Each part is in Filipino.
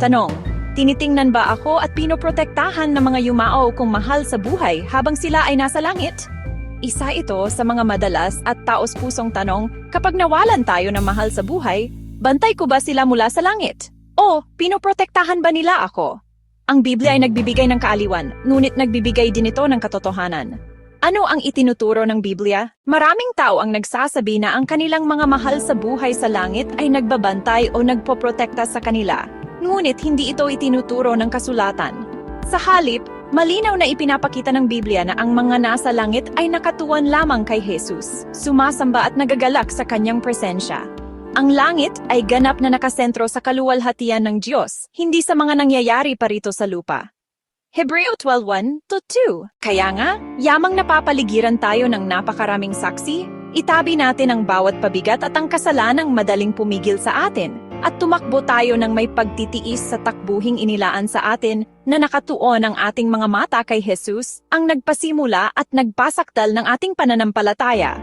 Tanong, tinitingnan ba ako at pinoprotektahan ng mga yumao kong mahal sa buhay habang sila ay nasa langit? Isa ito sa mga madalas at taos-pusong tanong kapag nawalan tayo ng mahal sa buhay, bantay ko ba sila mula sa langit? O pinoprotektahan ba nila ako? Ang Biblia ay nagbibigay ng kaaliwan, ngunit nagbibigay din ito ng katotohanan. Ano ang itinuturo ng Biblia? Maraming tao ang nagsasabi na ang kanilang mga mahal sa buhay sa langit ay nagbabantay o nagpoprotekta sa kanila. Ngunit hindi ito itinuturo ng kasulatan. Sa halip, malinaw na ipinapakita ng Biblia na ang mga nasa langit ay nakatuwan lamang kay Jesus, sumasamba at nagagalak sa kanyang presensya. Ang langit ay ganap na nakasentro sa kaluwalhatian ng Diyos, hindi sa mga nangyayari pa rito sa lupa. Hebreo 12.1 to 2. Kaya nga, yamang napapaligiran tayo ng napakaraming saksi, itabi natin ang bawat pabigat at ang kasalanang madaling pumigil sa atin, at tumakbo tayo ng may pagtitiis sa takbuhing inilaan sa atin na nakatuon ang ating mga mata kay Jesus, ang nagpasimula at nagpasakdal ng ating pananampalataya.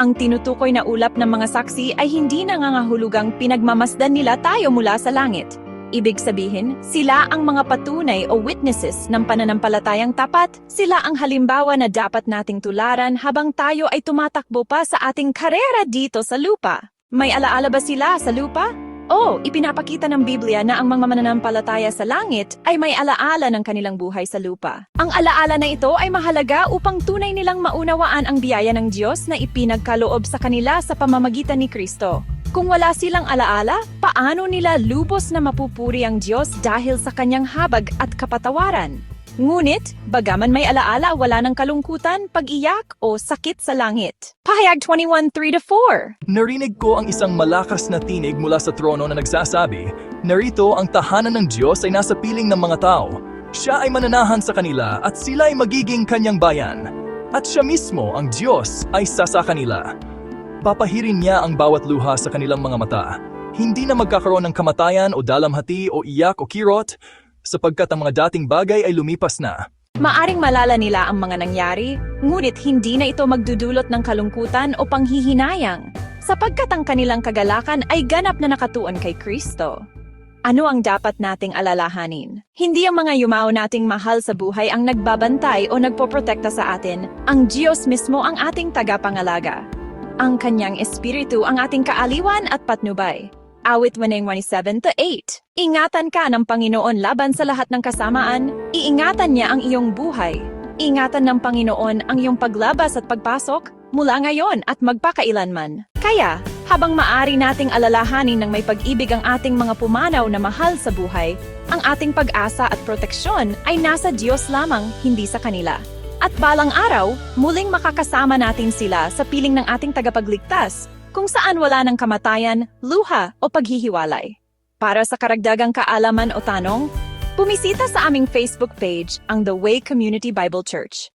Ang tinutukoy na ulap ng mga saksi ay hindi nangangahulugang pinagmamasdan nila tayo mula sa langit. Ibig sabihin, sila ang mga patunay o witnesses ng pananampalatayang tapat. Sila ang halimbawa na dapat nating tularan habang tayo ay tumatakbo pa sa ating karera dito sa lupa. May alaala ba sila sa lupa? Oo, ipinapakita ng Biblia na ang mga mananampalataya sa langit ay may alaala ng kanilang buhay sa lupa. Ang alaala na ito ay mahalaga upang tunay nilang maunawaan ang biyaya ng Diyos na ipinagkaloob sa kanila sa pamamagitan ni Kristo. Kung wala silang alaala, paano nila lubos na mapupuri ang Diyos dahil sa kanyang habag at kapatawaran? Ngunit, bagaman may alaala, wala ng kalungkutan, pag-iyak o sakit sa langit. Pahayag 21.3-4 Narinig ko ang isang malakas na tinig mula sa trono na nagsasabi, Narito ang tahanan ng Diyos ay nasa piling ng mga tao. Siya ay mananahan sa kanila at sila ay magiging kanyang bayan. At siya mismo, ang Diyos, ay sasa kanila. Papahirin niya ang bawat luha sa kanilang mga mata. Hindi na magkakaroon ng kamatayan o dalamhati o iyak o kirot, sapagkat ang mga dating bagay ay lumipas na. Maaring malala nila ang mga nangyari, ngunit hindi na ito magdudulot ng kalungkutan o panghihinayang, sapagkat ang kanilang kagalakan ay ganap na nakatuon kay Kristo. Ano ang dapat nating alalahanin? Hindi ang mga yumao nating mahal sa buhay ang nagbabantay o nagpoprotekta sa atin. Ang Diyos mismo ang ating tagapangalaga. Ang kanyang espiritu ang ating kaaliwan at patnubay. Awit 1:27 to 8. Ingatan ka ng Panginoon laban sa lahat ng kasamaan. Iingatan niya ang iyong buhay. Ingatan ng Panginoon ang iyong paglabas at pagpasok mula ngayon at magpakailanman. Kaya, habang maari nating alalahanin ng may pag-ibig ang ating mga pumanaw na mahal sa buhay, ang ating pag-asa at proteksyon ay nasa Diyos lamang, hindi sa kanila. At balang araw, muling makakasama natin sila sa piling ng ating tagapagligtas, kung saan wala ng kamatayan, luha o paghihiwalay. Para sa karagdagang kaalaman o tanong, bumisita sa aming Facebook page, ang The Way Community Bible Church.